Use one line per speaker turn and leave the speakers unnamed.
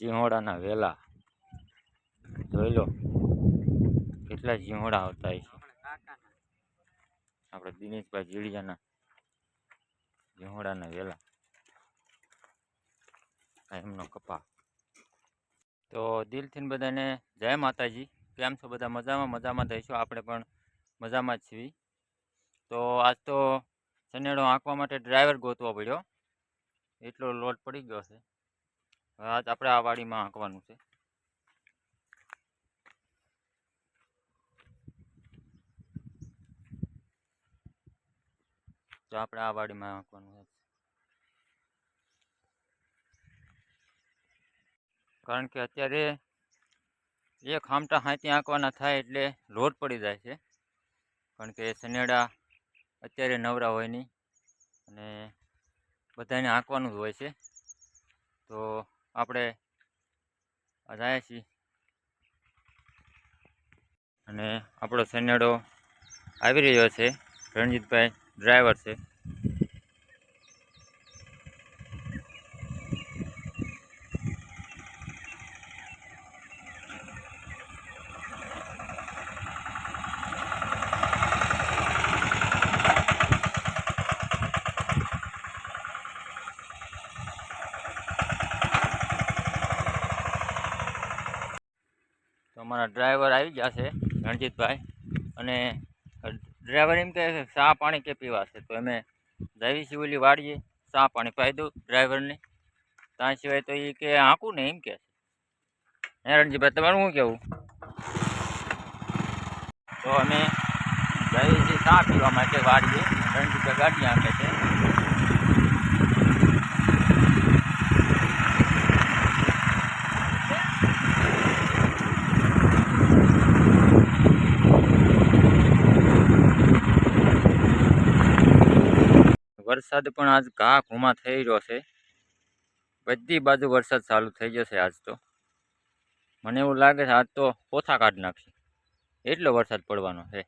જીહોડાના વેલા. જોઈ લો, કેટલા જીહોડા આવતા છે. આપણે દિનેશભાઈ જીડિયાના જીહોડાના વેલા. એમનો કપા તો દિલથી બધાને જય માતાજી. કેમ છો બધા? મજામાં? મજામાં થઈશું આપણે પણ મજામાં જ છીએ. તો આજ તો સનેડો આંકવા માટે ડ્રાઈવર ગોતવો પડ્યો. એટલો લોડ પડી ગયો છે. આજ આપણે આ વાડીમાં આંકવાનું છે. તો આપણે આ વાડીમાં આંકવાનું છે. કારણ કે અત્યારે એક હામટા હાથી આંકવાના થાય એટલે લોટ પડી જાય છે. કારણ કે સનેડા અત્યારે નવરા હોય નહીં અને બધાને આંકવાનું જ હોય છે. તો આપણે રહ્યા છીએ. અને આપણો સનેડો આવી રહ્યો છે. રણજીતભાઈ ડ્રાઈવર છે. અમારા ડ્રાઈવર આવી છે, રણજીતભાઈ. અને ડ્રાઈવર એમ કહે છે, ચા પાણી કે પીવા છે? તો અમે દવી સિવલી વાડીએ ચા પાણી પાઈ દઉં ડ્રાઈવરને. ત્યાં સિવાય તો એ કે આંકું ને એમ કે હે રણજીતભાઈ, તમારું શું કહેવું? તો અમે જઈએ ચા પીવા માટે વાડીએ રણજીતભાઈ ગાડી આંકે છે. વરસાદ પણ આજ ઘા ઘૂમા થઈ રહ્યો છે. બધી બાજુ વરસાદ ચાલુ થઈ જશે આજ તો. મને એવું લાગે છે આજ તો પોથા કાઢી નાખશે. એટલો વરસાદ પડવાનો છે.